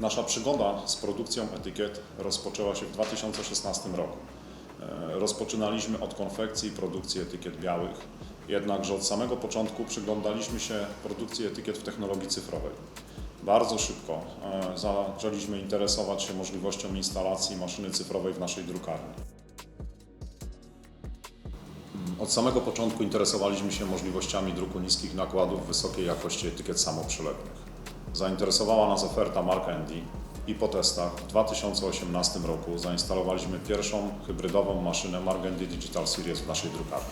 Nasza przygoda z produkcją etykiet rozpoczęła się w 2016 roku. E, Rozpoczynaliśmy od konfekcji i produkcji etykiet białych, jednakże od samego początku przyglądaliśmy się produkcji etykiet w technologii cyfrowej. Bardzo szybko e, zaczęliśmy interesować się możliwością instalacji maszyny cyfrowej w naszej drukarni. Od samego początku interesowaliśmy się możliwościami druku niskich nakładów, wysokiej jakości etykiet samoprzylepnych. Zainteresowała nas oferta Mark Andy i po testach w 2018 roku zainstalowaliśmy pierwszą hybrydową maszynę Mark Andy Digital Series w naszej drukarni.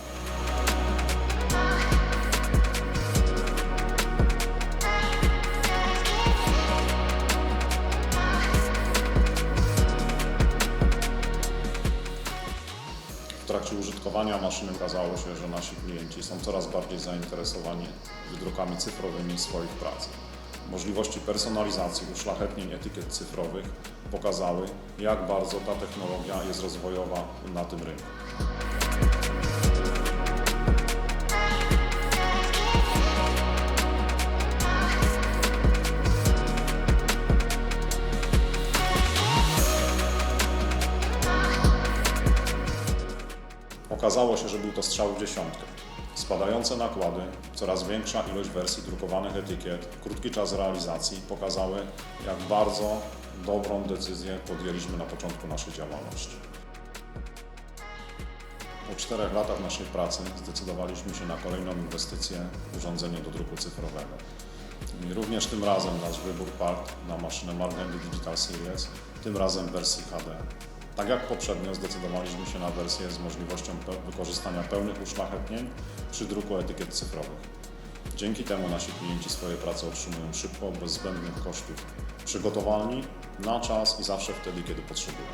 W trakcie użytkowania maszyny okazało się, że nasi klienci są coraz bardziej zainteresowani wydrukami cyfrowymi swoich prac. Możliwości personalizacji, uszlachetnień etykiet cyfrowych pokazały, jak bardzo ta technologia jest rozwojowa na tym rynku. Okazało się, że był to strzał w dziesiątkę. Spadające nakłady, coraz większa ilość wersji drukowanych etykiet, krótki czas realizacji pokazały, jak bardzo dobrą decyzję podjęliśmy na początku naszej działalności. Po czterech latach naszej pracy zdecydowaliśmy się na kolejną inwestycję w urządzenie do druku cyfrowego. I również tym razem nasz wybór padł na maszynę Margendy Digital Series, tym razem w wersji HD. Tak jak poprzednio zdecydowaliśmy się na wersję z możliwością wykorzystania pełnych uszlachetnień przy druku etykiet cyfrowych. Dzięki temu nasi klienci swoje prace otrzymują szybko, bez zbędnych kosztów, przygotowalni, na czas i zawsze wtedy, kiedy potrzebują.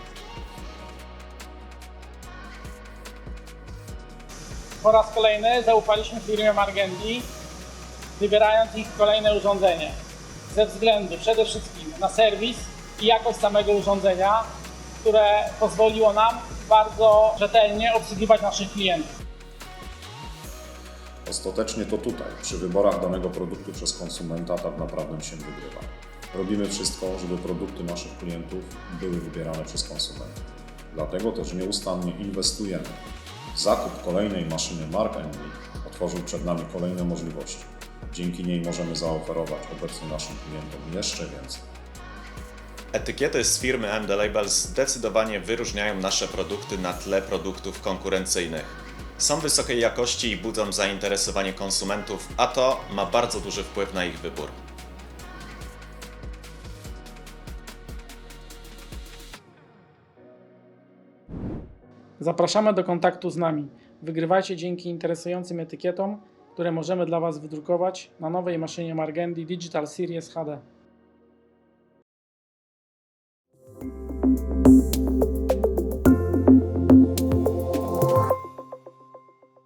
Po raz kolejny zaufaliśmy firmie Margendi, wybierając ich kolejne urządzenie. Ze względu przede wszystkim na serwis i jakość samego urządzenia, które pozwoliło nam bardzo rzetelnie obsługiwać naszych klientów. Ostatecznie to tutaj, przy wyborach danego produktu przez konsumenta, tak naprawdę się wygrywa. Robimy wszystko, żeby produkty naszych klientów były wybierane przez konsumentów. Dlatego też nieustannie inwestujemy. Zakup kolejnej maszyny Mark Andy otworzył przed nami kolejne możliwości. Dzięki niej możemy zaoferować obecnie naszym klientom jeszcze więcej. Etykiety z firmy MD Labels zdecydowanie wyróżniają nasze produkty na tle produktów konkurencyjnych. Są wysokiej jakości i budzą zainteresowanie konsumentów, a to ma bardzo duży wpływ na ich wybór. Zapraszamy do kontaktu z nami. Wygrywajcie dzięki interesującym etykietom, które możemy dla Was wydrukować na nowej maszynie Margendi Digital Series HD. thank you